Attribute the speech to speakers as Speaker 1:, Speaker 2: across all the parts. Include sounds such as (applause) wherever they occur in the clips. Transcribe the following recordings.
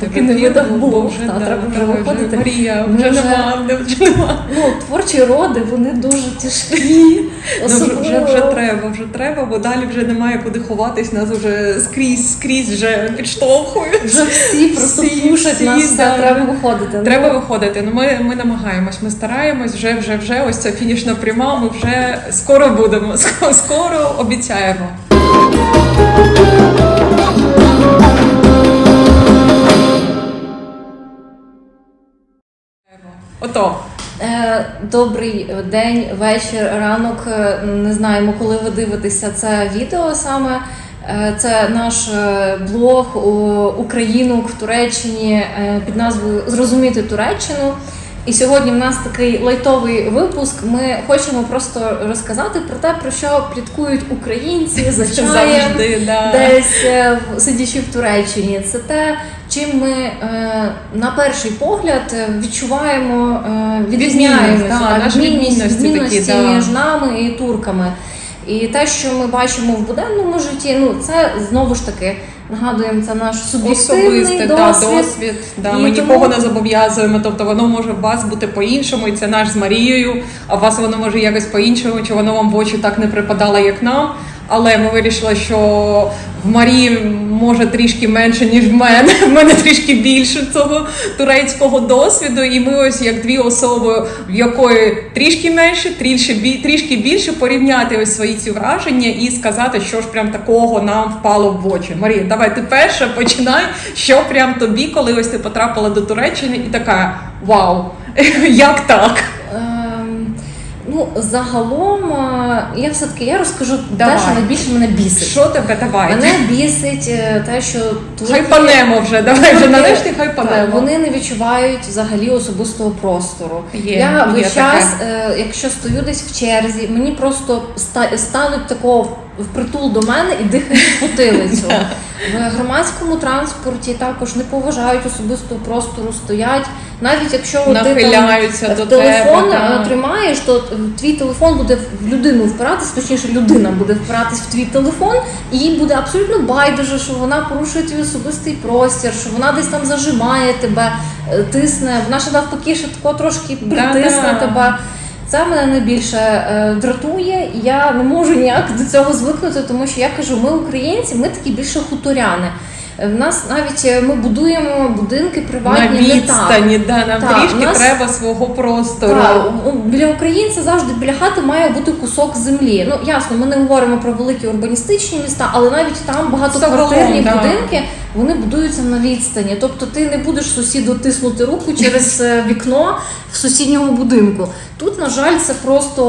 Speaker 1: Поки не видав
Speaker 2: бо
Speaker 1: Бог,
Speaker 2: вже,
Speaker 1: виходити.
Speaker 2: Марія, вже нема, не вже нема.
Speaker 1: Ну, творчі роди, вони дуже тяжкі.
Speaker 2: Ну, вже,
Speaker 1: Особливо.
Speaker 2: вже, вже треба, вже треба, бо далі вже немає куди ховатись, нас вже скрізь, скрізь вже підштовхують.
Speaker 1: Вже всі просто пушать нас,
Speaker 2: да.
Speaker 1: треба виходити. Ну,
Speaker 2: Треба виходити. Ну ми, ми намагаємось, ми стараємось, вже, вже, вже ось ця фінішна пряма. Ми вже скоро будемо. (laughs) Скоро, скоро обіцяємо.
Speaker 1: Добрий день, вечір, ранок. Е, Не знаємо, коли ви дивитеся це відео саме. Е, Це наш е, блог Українок в Туреччині під назвою Зрозуміти Туреччину. І сьогодні в нас такий лайтовий випуск. Ми хочемо просто розказати про те, про що пліткують українці (laughs) за чаєм,
Speaker 2: Завжди, да.
Speaker 1: десь е, сидячи в Туреччині. Це те, чим ми е, на перший погляд е, відчуваємо, відрізняємося
Speaker 2: Відмінність, да, наші відмінності такі, да.
Speaker 1: між нами і турками. І те, що ми бачимо в буденному житті, ну це знову ж таки нагадуємо, це наш суб'єктивний
Speaker 2: Особистий да,
Speaker 1: досвід.
Speaker 2: досвід. Да,
Speaker 1: І
Speaker 2: ми
Speaker 1: тому-
Speaker 2: нікого не зобов'язуємо. Тобто воно може у вас бути по-іншому, і це наш з Марією, а у вас воно може якось по-іншому, чи воно вам в очі так не припадало, як нам. Але ми вирішили, що в Марії може трішки менше, ніж в мене. (laughs) В мене трішки більше цього турецького досвіду. І ми ось як дві особи, в якої трішки менше, трішки трішки більше порівняти ось свої ці враження і сказати, що ж прям такого нам впало в очі. Марія, давай ти перша починай. Що прям тобі, коли ось ти потрапила до Туреччини, і така вау, (laughs) як так?
Speaker 1: Ну, загалом, е, я все-таки я розкажу
Speaker 2: Давай.
Speaker 1: те, що найбільше мене бісить.
Speaker 2: Що тебе давай?
Speaker 1: Мене бісить е, те, що турки,
Speaker 2: Хайпанемо вже, давай вже нарешті
Speaker 1: так,
Speaker 2: хайпанемо.
Speaker 1: вони не відчувають взагалі особистого простору.
Speaker 2: Є,
Speaker 1: я
Speaker 2: є
Speaker 1: весь час, е, якщо стою десь в черзі, мені просто ста- стануть такого впритул до мене і дихають в (laughs) потилицю. В громадському транспорті також не поважають особистого простору, стоять. Навіть якщо от ти там
Speaker 2: до
Speaker 1: телефон
Speaker 2: тебе.
Speaker 1: тримаєш, то е, твій телефон буде в людину впиратись, точніше, людина буде впиратись в твій телефон, і їй буде абсолютно байдуже, що вона порушує твій особистий простір, що вона десь там зажимає тебе, е, тисне. Вона ще навпаки, ще тако трошки притисне
Speaker 2: Да-да.
Speaker 1: тебе. Це мене найбільше е, дратує, і я не можу ніяк до цього звикнути, тому що я кажу, ми українці, ми такі більше хуторяни. Е, В нас навіть е, ми будуємо будинки
Speaker 2: На
Speaker 1: приватні не так.
Speaker 2: відстані, да, нам
Speaker 1: Так,
Speaker 2: трішки
Speaker 1: нас-
Speaker 2: треба свого простору.
Speaker 1: Так, біля українця завжди біля хати має бути кусок землі. Ну ясно, ми не говоримо про великі урбаністичні міста, але навіть там багатоквартирні
Speaker 2: Загалом, да.
Speaker 1: Вони будуються на відстані. Тобто ти не будеш сусіду тиснути руку через е, вікно в сусідньому будинку. Тут, на жаль, це просто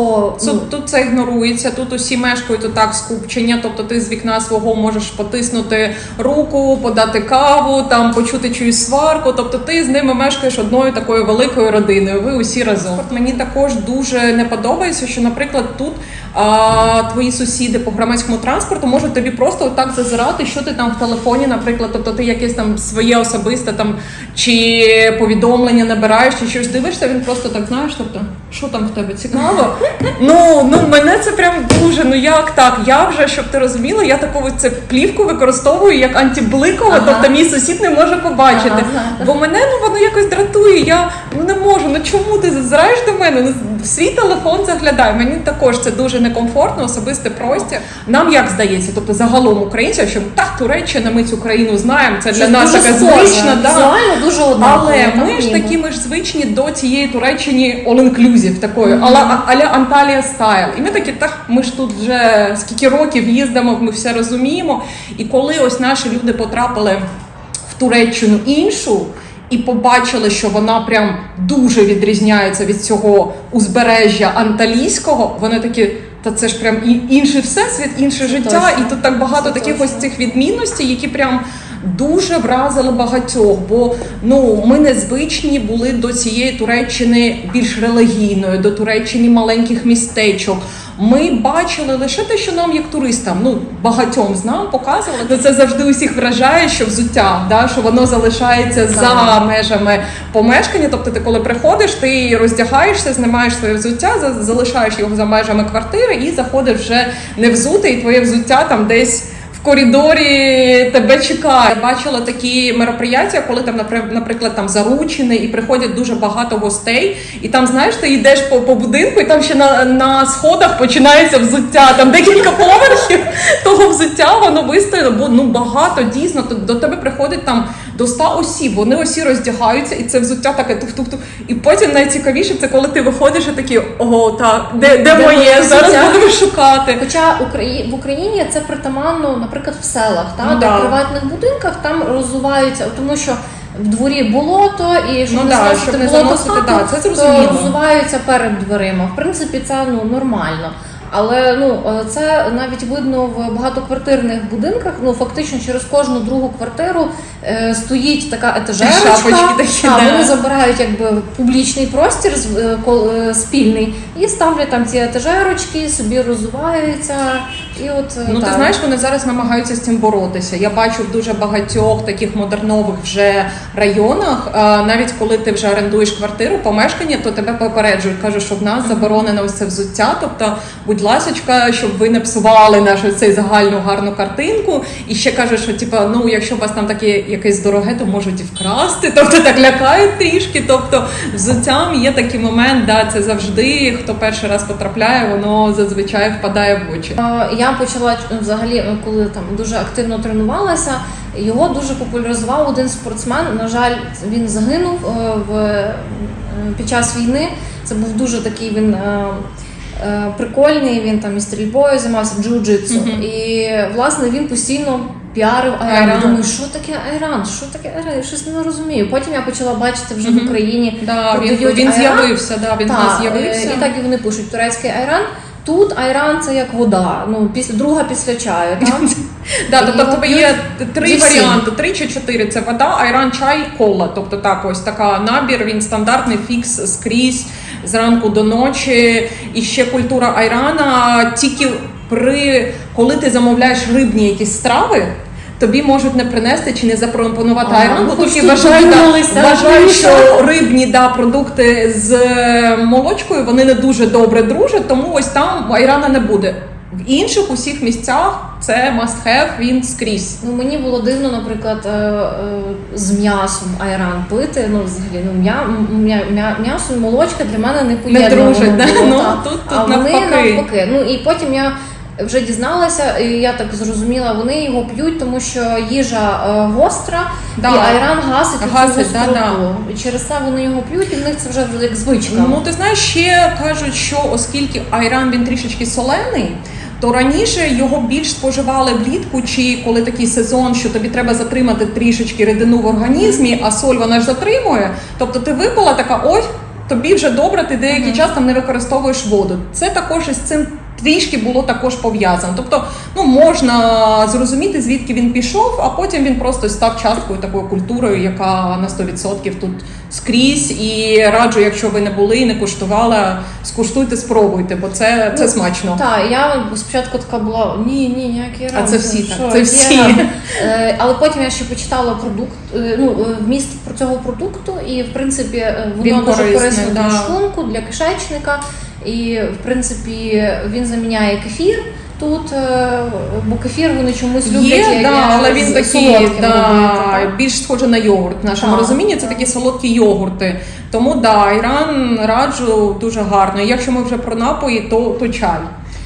Speaker 1: ну,
Speaker 2: Тут, тут це ігнорується, тут усі мешкають отак скупчення, тобто ти з вікна свого можеш потиснути руку, подати каву, там почути чиюсь сварку. Тобто ти з ними мешкаєш одною такою великою родиною. Ви усі разом. От Мені також дуже не подобається, що, наприклад, тут а, твої сусіди по громадському транспорту можуть тобі просто отак зазирати, що ти там в телефоні, наприклад, тобто ти якесь там своє особисте там чи повідомлення набираєш, чи щось дивишся, він просто так знаєш, тобто, що там в тебе цікаво? Ну, ну мене це прям дуже. Ну як так? Я вже, щоб ти розуміла, я таку це плівку використовую як антибликова,
Speaker 1: Ага.
Speaker 2: тобто мій сусід не може побачити.
Speaker 1: Ага.
Speaker 2: Бо мене ну воно якось дратує. Я ну не можу. Ну чому ти зазираєш до мене? В свій телефон заглядай. Мені також це дуже некомфортно, особистий простір. Нам як здається, тобто загалом українцям, що так Туреччина, ми цю країну знаємо. Це для
Speaker 1: щось
Speaker 2: нас
Speaker 1: дуже
Speaker 2: така
Speaker 1: схоже,
Speaker 2: звична. Да.
Speaker 1: візуально дуже однаково.
Speaker 2: Але ми ж такі, ми ж звичні до цієї Туреччині all-inclusive такої, але аля Анталія стайл. І ми такі, так ми ж тут вже скільки років їздимо, ми все розуміємо. І коли ось наші люди потрапили в Туреччину іншу. І побачили, що вона прям дуже відрізняється від цього узбережжя анталійського. Вони такі, та це ж прям і- інший всесвіт, інше життя,
Speaker 1: точно.
Speaker 2: і тут так багато
Speaker 1: Це
Speaker 2: таких
Speaker 1: точно.
Speaker 2: ось цих відмінностей, які прям дуже вразили багатьох. Бо ну ми не звичні були до цієї Туреччини більш релігійної, до Туреччини маленьких містечок. Ми бачили лише те, що нам, як туристам, ну багатьом з нам показували. Ну, Це завжди усіх вражає, що взуття, да, що воно залишається за межами помешкання. Тобто, ти коли приходиш, ти роздягаєшся, знімаєш своє взуття, залишаєш його за межами квартири і заходиш вже не взутий, і твоє взуття там десь. В коридорі тебе чекає. Я бачила такі мероприятия, коли там, напри- наприклад, там заручені і приходять дуже багато гостей, і там, знаєш, ти йдеш по, по будинку, і там ще на, на сходах починається взуття. Там декілька поверхів (laughs) того взуття, воно вистояло, бо ну багато дійсно. То до тебе приходить там до 100 осіб. Вони усі роздягаються, і це взуття таке тух-тух-тух. І потім найцікавіше це коли ти виходиш і такий, ого, так, де, де,
Speaker 1: Де
Speaker 2: моє?
Speaker 1: моє
Speaker 2: Зараз будемо шукати.
Speaker 1: Хоча в Україні це притаманно, наприклад, в селах, та,
Speaker 2: Ну
Speaker 1: де
Speaker 2: да.
Speaker 1: в приватних будинках там розуваються, тому що в дворі болото, і щоб
Speaker 2: Ну
Speaker 1: не
Speaker 2: да,
Speaker 1: зносити
Speaker 2: щоб не
Speaker 1: болото
Speaker 2: да, це
Speaker 1: то
Speaker 2: зрозуміло.
Speaker 1: розуваються перед дверима. В принципі, це ну нормально. Але ну е, це навіть видно в багатоквартирних будинках. Ну фактично через кожну другу квартиру е, стоїть така етажерочка.
Speaker 2: Шапочки такі,
Speaker 1: а,
Speaker 2: да.
Speaker 1: вони забирають якби публічний простір е, е, спільний і ставлять там ці етажерочки, собі розуваються. І от е,
Speaker 2: Ну ти знаєш, вони зараз намагаються з цим боротися. Я бачу в дуже багатьох таких модернових вже районах. Навіть коли ти вже орендуєш квартиру, помешкання, то тебе попереджують, кажуть, що в нас заборонено це взуття. Тобто, будь ласочка, щоб ви не псували нашу цей загальну гарну картинку. І ще кажуть, що типа, ну якщо у вас там таке якесь дороге, то можуть і вкрасти. (laughs) Тобто так лякають трішки. Тобто, взуттям є такий момент, да, це завжди хто перший раз потрапляє, воно зазвичай впадає в очі.
Speaker 1: Е, Я почала е, взагалі, е, коли там дуже активно тренувалася. Його дуже популяризував один спортсмен. На жаль, він загинув е, в під час війни. Це був дуже такий він. Прикольний, він там і стрільбою займався джиу-джитсу.
Speaker 2: Мгм.
Speaker 1: І власне він постійно піарив айран. Я думаю, що таке айран? Що таке айран? Я щось не розумію. Потім я почала бачити вже в Україні.
Speaker 2: Да, він, він з'явився, да, він
Speaker 1: Так,
Speaker 2: з'явився.
Speaker 1: І так і вони пишуть турецький айран. Тут айран це як вода. Ну після друга після чаю. Так?
Speaker 2: Да, тобто в тебе є три варіанти: три чи чотири. Це вода, айран, чай, кола. Тобто так, ось така набір. Він стандартний фікс скрізь зранку до ночі. І ще культура айрана. Тільки при коли ти замовляєш рибні якісь страви. Тобі можуть не принести чи не запропонувати айран,
Speaker 1: ну,
Speaker 2: бо тут вважають, що рибні да, продукти з е, молочкою вони не дуже добре дружать, тому ось там айрана не буде. В інших усіх місцях це must have, він скрізь.
Speaker 1: Ну мені було дивно, наприклад, е, е, з м'ясом айран пити. Ну, взагалі, ну м'я, м'я, м'я, м'ясо і молочка для мене не поєднано.
Speaker 2: дружать, да? Ну, тут- тут
Speaker 1: а вони
Speaker 2: навпаки.
Speaker 1: навпаки. Ну і потім я. Вже дізналася, і я так зрозуміла, вони його п'ють, тому що їжа е, гостра,
Speaker 2: Да.
Speaker 1: і айран гасить,
Speaker 2: Гасить,
Speaker 1: цю
Speaker 2: да,
Speaker 1: гостроту. І через це вони його п'ють, і в них це вже як звичка.
Speaker 2: Ну ти знаєш, ще кажуть, що оскільки айран він трішечки солений. То раніше його більш споживали влітку, чи коли такий сезон, що тобі треба затримати трішечки рідину в організмі, а соль вона ж затримує. Тобто ти випила така, ой, тобі вже добре, ти деякий час там не використовуєш воду. Це також із цим трішки було також пов'язано. Тобто, ну можна зрозуміти, звідки він пішов, а потім він просто став часткою такою культурою, яка на 100% тут скрізь. І раджу, якщо ви не були і не куштували, скуштуйте, спробуйте, бо це, це
Speaker 1: Ну,
Speaker 2: смачно.
Speaker 1: Так, я спочатку така була ні, ні, ніякий
Speaker 2: А це всі
Speaker 1: що,
Speaker 2: так, це всі.
Speaker 1: Е, Але потім я ще почитала продукт, е, ну е, вміст про цього продукту, і в принципі е, воно
Speaker 2: Він
Speaker 1: дуже корисно для шлунку, для кишечника. І в принципі він заміняє кефір. Тут, е, бо кефір вони чомусь люблять
Speaker 2: Є,
Speaker 1: як-
Speaker 2: да, але він такий да, більш схоже на йогурт. В нашому
Speaker 1: Так,
Speaker 2: розумінні це
Speaker 1: так.
Speaker 2: такі солодкі йогурти. Тому да, Іран раджу дуже гарно. І якщо ми вже про напої, то, то чай.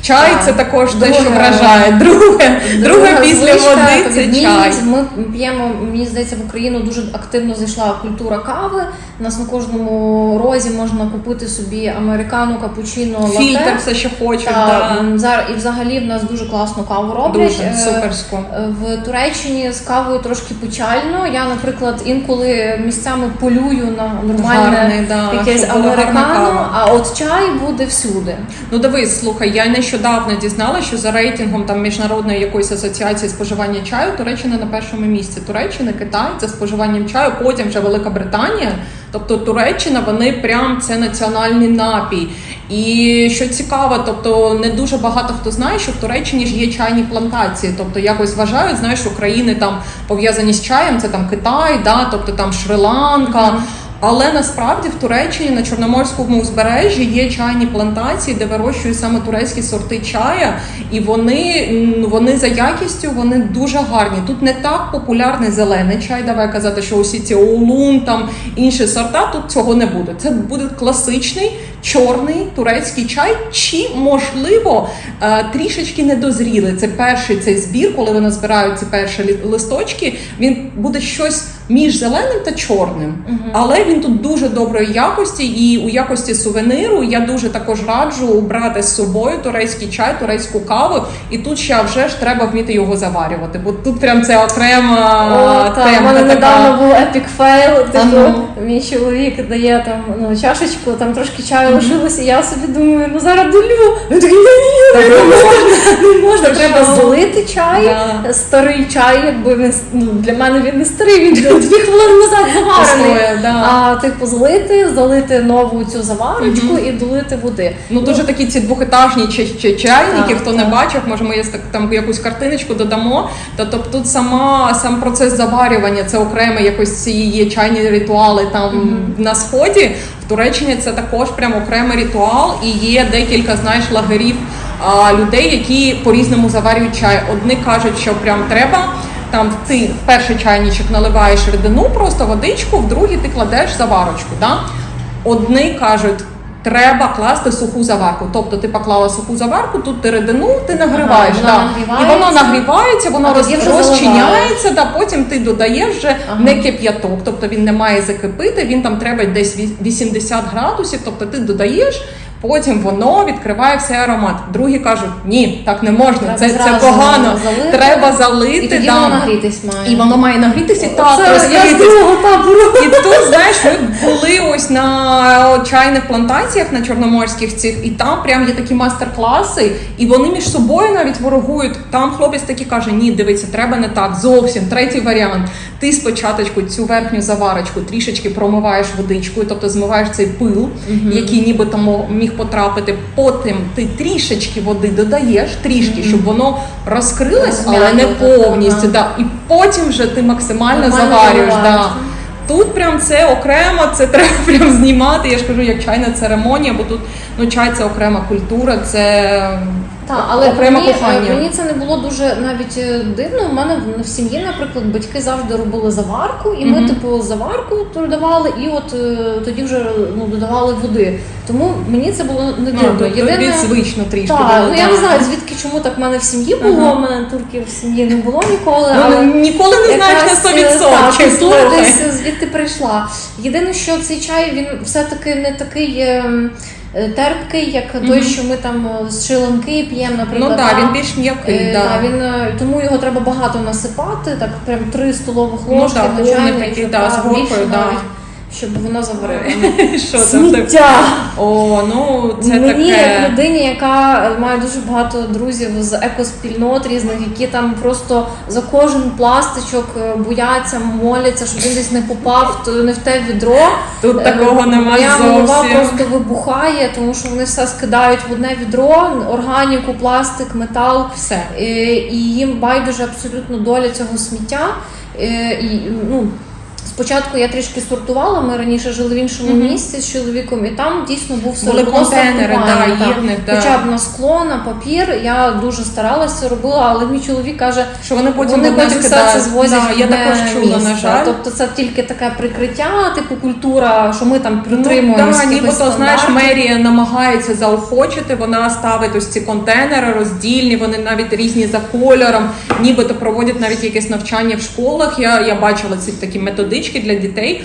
Speaker 2: Чай
Speaker 1: Так.
Speaker 2: це також те, що вражає. Друге, друге після води це чай.
Speaker 1: Ми п'ємо, мені здається, в Україну дуже активно зайшла культура кави. У нас на кожному розі можна купити собі американу, капучино, лате.
Speaker 2: Фільтр все, що хочеш.
Speaker 1: Та,
Speaker 2: Да.
Speaker 1: і взагалі в нас дуже класну каву роблять.
Speaker 2: Дуже
Speaker 1: Е,
Speaker 2: суперсько.
Speaker 1: е, В Туреччині з кавою трошки печально. Я, наприклад, інколи місцями полюю на нормальне
Speaker 2: Гарний, да,
Speaker 1: якесь американо, а от чай буде всюди.
Speaker 2: Ну дивись, слухай, я нещодавно дізналася, що за рейтингом там міжнародної якоїсь асоціації споживання чаю Туреччина на першому місці. Туреччина, Китай за споживанням чаю, потім вже Велика Британія. Тобто Туреччина, вони прям це національний напій. І що цікаво, тобто не дуже багато хто знає, що в Туреччині ж є чайні плантації. Тобто якось вважають, знаєш, що країни там пов'язані з чаєм, це там Китай, да, тобто там Шри-Ланка. Але насправді в Туреччині на Чорноморському узбережжі є чайні плантації, де вирощують саме турецькі сорти чая, і вони, вони за якістю вони дуже гарні. Тут не так популярний зелений чай. Давай казати, що усі ці оулун, там інші сорта. Тут цього не буде. Це буде класичний чорний турецький чай, чи можливо е, трішечки недозрілий. Це перший цей збір, коли вони збирають ці перші листочки. Він буде щось між зеленим та чорним, але він тут дуже доброї якості, і у якості сувениру я дуже також раджу брати з собою турецький чай, турецьку каву. І тут ще вже ж треба вміти його заварювати, бо тут прям це окрема
Speaker 1: О, та,
Speaker 2: тема.
Speaker 1: у мене
Speaker 2: така.
Speaker 1: недавно був епік фейл. Типу. Мій чоловік дає там ну, чашечку, там трошки чаю лишилося, і я собі думаю, ну зараз долю. Такий, ні, ні, не можна, (laughs) не можна, треба злити чай.
Speaker 2: Да.
Speaker 1: Старий чай, якби він ну, для мене він не старий, він дві хвилини назад заварений.
Speaker 2: Да.
Speaker 1: А типу злити, залити нову цю заварочку і долити води.
Speaker 2: Ну дуже такі ці двохетажні чайники,
Speaker 1: Так,
Speaker 2: хто
Speaker 1: так.
Speaker 2: не бачив, може ми так- там якусь картиночку додамо. Тобто тут сама сам процес заварювання, це окремо якось ці є чайні ритуали там на сході. В Туреччині це також прям окремий ритуал, і є декілька знаєш лагерів а, людей, які по-різному заварюють чай. Одні кажуть, що прям треба. Там ти в перший чайничок наливаєш рідину, просто водичку, в другий ти кладеш заварочку. Да? Одні кажуть, треба класти суху заварку. Тобто ти поклала суху заварку, тут ти рідину, ти нагріваєш.
Speaker 1: вона
Speaker 2: да. І воно нагрівається, воно роз, розчиняється, да, потім ти додаєш вже
Speaker 1: Ага.
Speaker 2: не кип'яток, тобто він не має закипити, він там треба десь 80 градусів, тобто ти додаєш. Потім воно відкриває все аромат. Другі кажуть, ні, так не можна,
Speaker 1: Треба
Speaker 2: це, це погано.
Speaker 1: залити.
Speaker 2: Треба залити.
Speaker 1: І тоді
Speaker 2: да.
Speaker 1: воно нагрітись має.
Speaker 2: І воно має нагрітися і так
Speaker 1: табору.
Speaker 2: І тут, знаєш, ми були ось на чайних плантаціях на чорноморських цих, і там прям є такі майстер-класи, і вони між собою навіть ворогують. Там хлопець такий каже: Ні, дивиться, треба не так. Зовсім третій варіант. Ти спочатку цю верхню заварочку трішечки промиваєш водичкою, тобто змиваєш цей пил, який нібито мо- міг потрапити. Потім ти трішечки води додаєш, трішки, щоб воно розкрилось, але не повністю. Да. І потім вже ти максимально заварюєш. Да. Тут прям це окремо, це треба (laughs) прям знімати. Я ж кажу, як чайна церемонія, бо тут ну чай це окрема культура, це
Speaker 1: Так, але
Speaker 2: окреме
Speaker 1: мені,
Speaker 2: кохання.
Speaker 1: мені це не було дуже навіть е, дивно. У мене в- сім'ї, наприклад, батьки завжди робили заварку, і ми,
Speaker 2: Мгм.
Speaker 1: типу, заварку додавали, і от е, тоді вже ну, додавали води. Тому мені це було не дивно.
Speaker 2: тобто тобі звично трішки.
Speaker 1: Так,
Speaker 2: було,
Speaker 1: ну я не знаю звідки чому так в мене в сім'ї було.
Speaker 2: Ага.
Speaker 1: У мене турків в сім'ї не було ніколи.
Speaker 2: Ну,
Speaker 1: але
Speaker 2: ніколи не знаєш на
Speaker 1: е,
Speaker 2: 100%.
Speaker 1: Десь звідти прийшла. Єдине, що цей чай він все-таки не такий ем, е, терпкий, як той, що ми там е, з шиланки п'ємо,
Speaker 2: Ну
Speaker 1: наприклад.
Speaker 2: так, він більш м'який.
Speaker 1: Е,
Speaker 2: да.
Speaker 1: та, він, е, тому його треба багато насипати, так прям три столових
Speaker 2: Ну,
Speaker 1: ложки
Speaker 2: так, повний
Speaker 1: чайник,
Speaker 2: такий,
Speaker 1: щоб,
Speaker 2: да, з
Speaker 1: та,
Speaker 2: горкою,
Speaker 1: більше
Speaker 2: да.
Speaker 1: навіть, щоб воно заварило. (laughs)
Speaker 2: Що там?
Speaker 1: Сміття!
Speaker 2: О, ну це
Speaker 1: Мені як людині, яка має дуже багато друзів з екоспільнот різних, які там просто за кожен пластичок е, бояться, моляться, щоб він десь не попав то не в те відро.
Speaker 2: Тут
Speaker 1: Е,
Speaker 2: такого нема
Speaker 1: Моя голова просто вибухає, тому що вони все скидають в одне відро, органіку, пластик, метал.
Speaker 2: Все.
Speaker 1: Е, І їм байдуже абсолютно доля цього сміття. І, ну, спочатку я трішки сортувала. Ми раніше жили в іншому
Speaker 2: Мгм.
Speaker 1: місці з чоловіком, і там дійсно був
Speaker 2: Були контейнери, да,
Speaker 1: так.
Speaker 2: є в да.
Speaker 1: Хоча б на скло, на папір. Я дуже старалася, робила, але мій чоловік каже,
Speaker 2: Що вони потім
Speaker 1: вони потім все це звозять.
Speaker 2: Да, я також чула,
Speaker 1: місце.
Speaker 2: на жаль.
Speaker 1: Тобто це тільки таке прикриття, типу культура, що ми там
Speaker 2: Ну,
Speaker 1: притримуємося.
Speaker 2: да,
Speaker 1: якихось
Speaker 2: нібито знаєш, мерія намагається заохочити. Вона ставить ось ці контейнери роздільні. Вони навіть різні за кольором, нібито проводять навіть якесь навчання в школах. Я, я бачила ці такі методички для дітей.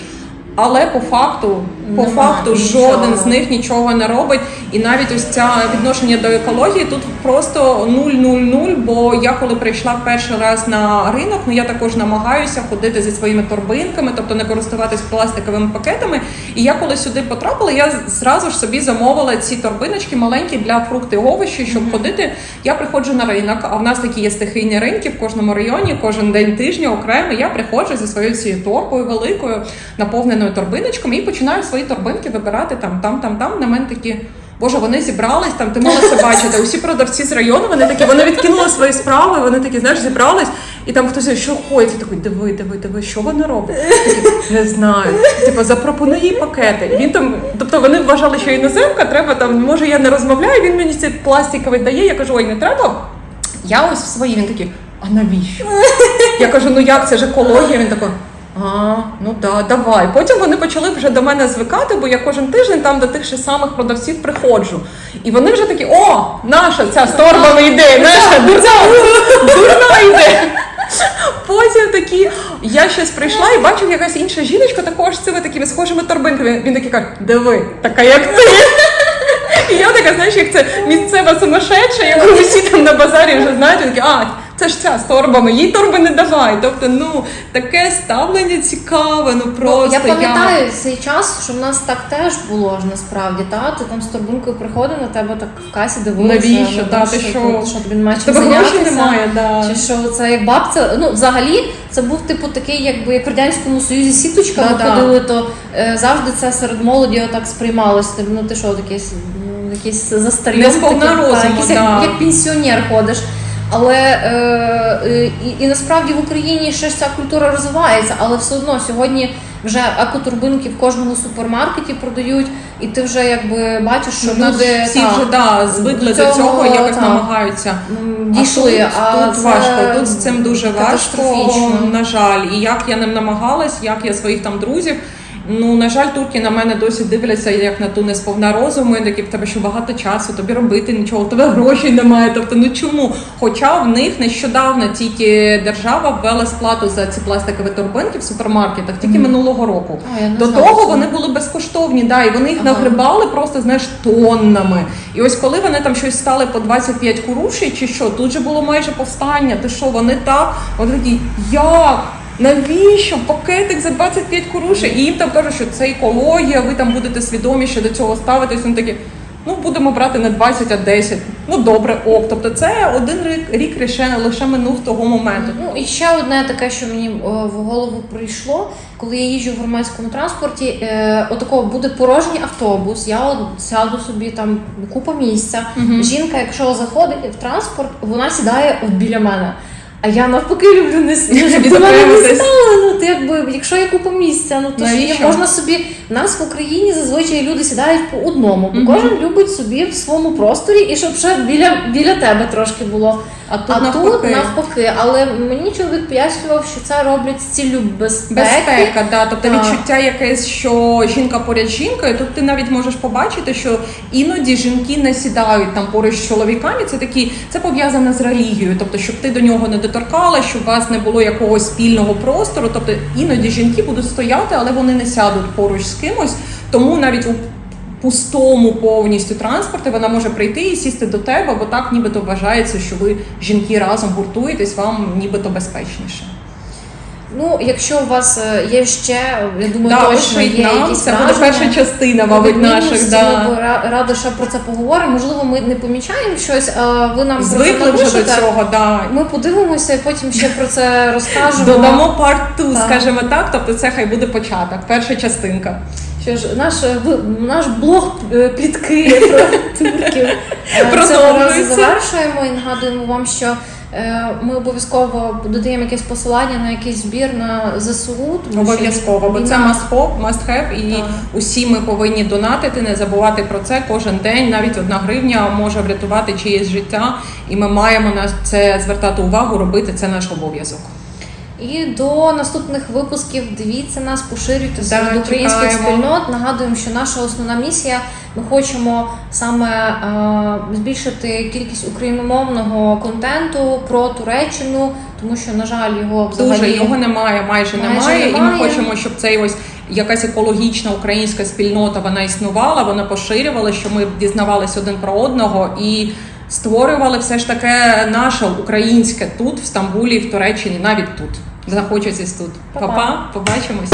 Speaker 2: Але по факту, по
Speaker 1: Нема
Speaker 2: факту,
Speaker 1: нічого.
Speaker 2: жоден з них нічого не робить. І навіть ось ця відношення до екології тут просто 0-0-0, Бо я коли прийшла перший раз на ринок, ну я також намагаюся ходити зі своїми торбинками, тобто не користуватись пластиковими пакетами. І я коли сюди потрапила, я зразу ж собі замовила ці торбиночки маленькі для фрукти овочі, щоб ходити. Я приходжу на ринок, а в нас такі є стихійні ринки в кожному районі, кожен день тижня окремо. Я приходжу зі своєю цією торбою великою, наповненою торбиночками, і починаю свої торбинки вибирати там, там, там, там. На мене такі. Боже, вони зібрались там, ти мала це бачити. Усі продавці з району, вони такі, вони відкинули свої справи, вони такі, знаєш, зібрались. і там хтось що ходить, такий, диви, диви, диви, що вона робить? Такі, не знаю. Типу, запропонуй їй пакети. Він там, тобто вони вважали, що іноземка, треба там, може я не розмовляю, він мені ці пластиковий дає, я кажу, ой, не треба. Я ось в своїй, він такий, а навіщо? Я кажу, ну як це ж екологія? Він такий, а, ну да, давай. Потім вони почали вже до мене звикати, бо я кожен тиждень там до тих же самих продавців приходжу. І вони вже такі, о, наша ця з торбами йде, наша дурна, (laughs) дурна йде. Потім такі, я щось прийшла і бачив якась інша жіночка також з цими такими схожими торбинками. Він такий каже, диви, така як ти. І я така, знаєш, як це місцева сумасшедша, яку всі там на базарі вже знають, такі, а, це ж ця з торбами, їй торби не давай. Тобто, ну, таке ставлення цікаве, ну просто.
Speaker 1: Ну, я пам'ятаю цей час, що в нас так теж було ж насправді. Та? Ти там з торбинкою приходив, на тебе так в касі дивилися.
Speaker 2: Навіщо?
Speaker 1: ну,
Speaker 2: Та, ти що?
Speaker 1: тобі немає чим зайнятися.
Speaker 2: немає, да.
Speaker 1: Чи що це як бабця? Ну, взагалі, це був типу такий, якби як в радянському союзі сіточка. Ми
Speaker 2: Да-да.
Speaker 1: то е, завжди це серед молоді отак сприймалося. Ти, ну ти що, якийсь, ну, якийсь застарілий, якийсь
Speaker 2: да.
Speaker 1: як, як пенсіонер ходиш. Але е, е, і, і насправді в Україні ще ж ця культура розвивається, але все одно сьогодні вже екотурбинки в кожному супермаркеті продають, і ти вже якби бачиш, що
Speaker 2: У
Speaker 1: люди
Speaker 2: всі
Speaker 1: та,
Speaker 2: вже да, звикли до
Speaker 1: цього,
Speaker 2: цього, якось
Speaker 1: та,
Speaker 2: намагаються.
Speaker 1: дійшли.
Speaker 2: А тут,
Speaker 1: а
Speaker 2: тут
Speaker 1: це
Speaker 2: важко, тут з цим дуже важко, на жаль. І як я ним намагалась, як я своїх там друзів. Ну, на жаль, турки на мене досі дивляться як на ту несповна розуму, і такі в тебе ще багато часу, тобі робити нічого, у тебе грошей немає. Тобто, ну чому? Хоча в них нещодавно тільки держава ввела сплату за ці пластикові торбинки в супермаркетах, тільки минулого року.
Speaker 1: А, я не
Speaker 2: До
Speaker 1: знала
Speaker 2: того вони були безкоштовні, да, і вони їх
Speaker 1: Ага.
Speaker 2: нагрибали просто знаєш тоннами. І ось коли вони там щось стали по 25 курушей чи що, тут же було майже повстання. Ти що, вони так, вони такі, як? Навіщо пакетик за 25 курушей? І їм там кажуть, що це екологія, ви там будете свідоміше до цього ставитись. Вони такі, ну будемо брати не 20, а 10. Ну добре, ок. Тобто це один рік, рік лише, лише минув того моменту.
Speaker 1: Ну і ще одне таке, що мені о, в голову прийшло, коли я їжджу в громадському транспорті, е, отакого буде порожній автобус. Я от сяду собі там купа місця. Жінка, якщо заходить в транспорт, вона сідає біля мене. А я навпаки люблю не ну, щоб до мене не стало. Ну ти якби, якщо я купа місця, ну то ж є, можна собі. Нас в Україні зазвичай люди сідають по одному, бо
Speaker 2: угу.
Speaker 1: кожен любить собі в своєму просторі і щоб ще біля, біля тебе трошки було.
Speaker 2: А тут
Speaker 1: А
Speaker 2: навпаки.
Speaker 1: тут навпаки, але мені чоловік пояснював, що це роблять з ціллю безпеки.
Speaker 2: Безпека, да, тобто
Speaker 1: Так.
Speaker 2: відчуття якесь, що жінка поряд з жінкою. Тут ти навіть можеш побачити, що іноді жінки не сідають там поруч з чоловіками. Це такі, це пов'язане з релігією, тобто, щоб ти до нього не доторкала, щоб у вас не було якогось спільного простору. Тобто іноді жінки будуть стояти, але вони не сядуть поруч з кимось. Тому навіть у пустому повністю транспорті вона може прийти і сісти до тебе, бо так нібито вважається, що ви жінки разом гуртуєтесь, вам нібито безпечніше.
Speaker 1: Ну, якщо у вас е, є ще, я думаю,
Speaker 2: Да,
Speaker 1: точно є
Speaker 2: нам,
Speaker 1: якісь
Speaker 2: це буде перша частина, мабуть, наших. Да.
Speaker 1: Радо ще про це поговоримо. Можливо, ми не помічаємо щось, а ви нам
Speaker 2: Звикли вже до цього, да.
Speaker 1: Ми подивимося і потім ще про це (laughs) розкажемо.
Speaker 2: Додамо парту,
Speaker 1: Так.
Speaker 2: скажімо так. Тобто це хай буде початок, перша частинка.
Speaker 1: Що ж, наш, е, наш блог е, плітки (laughs) про турків е, разу завершуємо і нагадуємо вам, що ми обов'язково додаємо якесь посилання на якийсь збір на ЗСУ.
Speaker 2: Обов'язково, бо це must have, must have, і
Speaker 1: Так.
Speaker 2: усі ми повинні донатити, не забувати про це кожен день. Навіть одна гривня може врятувати чиєсь життя, і ми маємо на це звертати увагу, робити це наш обов'язок.
Speaker 1: І до наступних випусків дивіться нас, поширюйте серед українських
Speaker 2: чекаємо.
Speaker 1: спільнот. Нагадуємо, що наша основна місія ми хочемо саме е, збільшити кількість україномовного контенту про Туреччину, тому що, на жаль, його взагалі
Speaker 2: Дуже його немає, майже,
Speaker 1: Майже
Speaker 2: немає, і ми хочемо, щоб цей ось якась екологічна українська спільнота вона існувала, вона поширювала, що ми дізнавалися один про одного і створювали все ж таке наше українське тут, в Стамбулі, в Туреччині, навіть тут. Знаходячись тут. Па-па, побачимось.